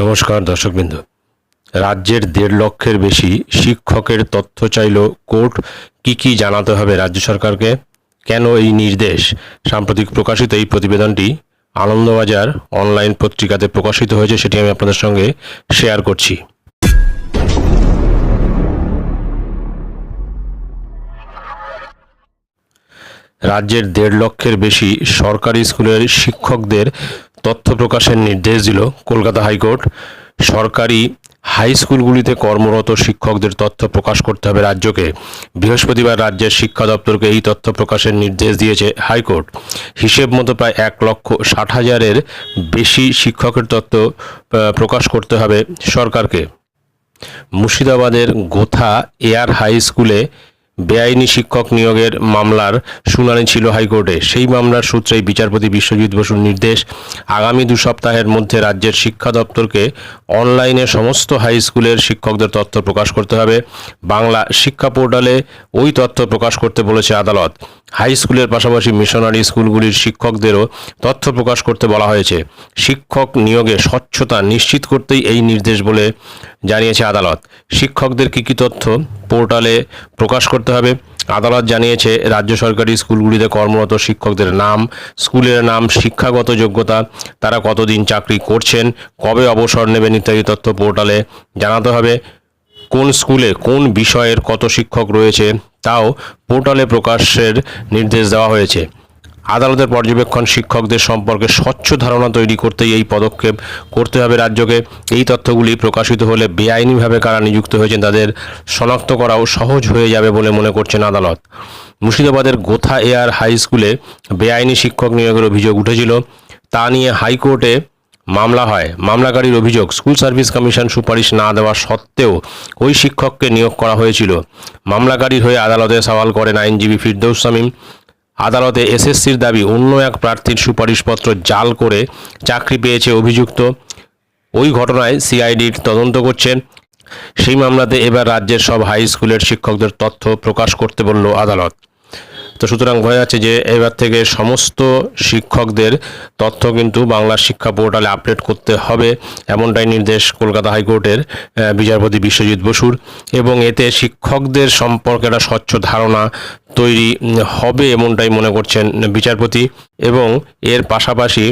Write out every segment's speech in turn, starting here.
নমস্কার, দর্শকবৃন্দ। রাজ্যের দেড় লক্ষের বেশি শিক্ষকের তথ্য চাইল কোর্ট। কি কি জানাতে হবে রাজ্য সরকারকে? কেন এই নির্দেশ? সাম্প্রতিক প্রকাশিত এই প্রতিবেদনটি আনন্দবাজার অনলাইন পত্রিকাতে প্রকাশিত হয়েছে, সেটি আমি আপনাদের সঙ্গে শেয়ার করছি। রাজ্যের দেড় লক্ষের বেশি সরকারি স্কুলের শিক্ষকদের তথ্য প্রকাশের নির্দেশ দিল কলকাতা হাইকোর্ট। সরকারি হাই স্কুলগুলিতে কর্মরত শিক্ষকদের তথ্য প্রকাশ করতে হবে রাজ্যকে। বৃহস্পতিবার রাজ্যের শিক্ষা দপ্তরকে এই তথ্য প্রকাশের নির্দেশ দিয়েছে হাইকোর্ট। হিসেব মতো প্রায় এক লক্ষ ষাট হাজারের বেশি শিক্ষকের তথ্য প্রকাশ করতে হবে সরকারকে। মুর্শিদাবাদের গোথা এয়ার হাই স্কুলে বেআইনি শিক্ষক নিয়োগের মামলার শুনানি ছিল হাইকোর্টে। সেই মামলার সূত্রেই বিচারপতি বিশ্বজিৎ বসুর নির্দেশ, আগামী দু সপ্তাহের মধ্যে রাজ্যের শিক্ষা দপ্তরকে অনলাইনে সমস্ত হাই স্কুলের শিক্ষকদের তথ্য প্রকাশ করতে হবে। বাংলা শিক্ষা পোর্টালে ওই তথ্য প্রকাশ করতে বলেছে আদালত। হাই স্কুলের পাশাপাশি মিশনারি স্কুলগুলির শিক্ষকদেরও তথ্য প্রকাশ করতে বলা হয়েছে। শিক্ষক নিয়োগে স্বচ্ছতা নিশ্চিত করতেই এই নির্দেশ বলে জানিয়েছে আদালত। শিক্ষকদের কী কী তথ্য পোর্টালে প্রকাশ করতে হবে? আদালত জানিয়েছে, রাজ্য সরকারি স্কুলগুলিতে কর্মরত শিক্ষকদের নাম, স্কুলের নাম, শিক্ষাগত যোগ্যতা, তারা কতদিন চাকরি করছেন, কবে অবসর নেবেন ইত্যাদি তথ্য পোর্টালে জানাতে হবে। কোন স্কুলে কোন বিষয়ের কত শিক্ষক রয়েছে তাও পোর্টালে প্রকাশের নির্দেশ দেওয়া হয়েছে। আদালতের পর্যবেক্ষণ শিক্ষকদের সম্পর্কে স্বচ্ছ ধারণা তৈরি করতেই এই পদক্ষেপ করতে হবে রাজ্যকে। এই তথ্যগুলি প্রকাশিত হলে বেআইনিভাবে কারা নিযুক্ত হয়েছেন তাদের শনাক্ত করাও সহজ হয়ে যাবে বলে মনে করছেন আদালত। মুর্শিদাবাদের গোথা এয়ার হাই স্কুলে বেআইনি শিক্ষক নিয়োগের অভিযোগ উঠেছিল। তা নিয়ে হাইকোর্টে মামলা হয়। মামলাকারীর অভিযোগ, স্কুল সার্ভিস কমিশন সুপারিশ না দেওয়া সত্ত্বেও ওই শিক্ষককে নিয়োগ করা হয়েছিল। মামলাকারীর হয়ে আদালতে সওয়াল করেন আইনজীবী ফিরদৌস শামীম। আদালতে এসএসসির দাবি, অন্য এক প্রার্থীর সুপারিশপত্র জাল করে চাকরি পেয়েছে অভিযুক্ত। ওই ঘটনায় সিআইডির তদন্ত করছেন। সেই মামলাতে এবার রাজ্যের সব হাই স্কুলের শিক্ষকদের তথ্য প্রকাশ করতে বলল আদালত। তো সুতরাং বোঝা যাচ্ছে যে এবার থেকে সমস্ত শিক্ষকদের তথ্য কিন্তু বাংলা শিক্ষা পোর্টালে আপডেট করতে হবে, এমনটাই নির্দেশ কলকাতা হাইকোর্টের বিচারপতি বিশ্বজিৎ বসুর। এবং এতে শিক্ষকদের সম্পর্কে একটা স্বচ্ছ ধারণা তৈরি হবে এমনটাই মনে করছেন বিচারপতি। এবং এর পাশাপাশি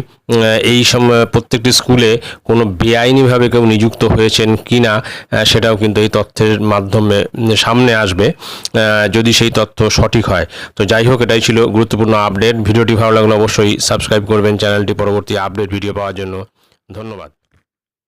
এই সময় প্রত্যেকটি স্কুলে কোনো বেআইনিভাবে কেউ নিযুক্ত হয়েছেন কি না সেটাও কিন্তু এই তথ্যের মাধ্যমে সামনে আসবে যদি সেই তথ্য সঠিক হয়। তো যাই হোক, এটাই ছিল গুরুত্বপূর্ণ আপডেট। ভিডিওটি ভালো লাগলে অবশ্যই সাবস্ক্রাইব করবেন। চ্যানেলটি পরবর্তী আপডেট ভিডিও পাওয়ার জন্য ধন্যবাদ।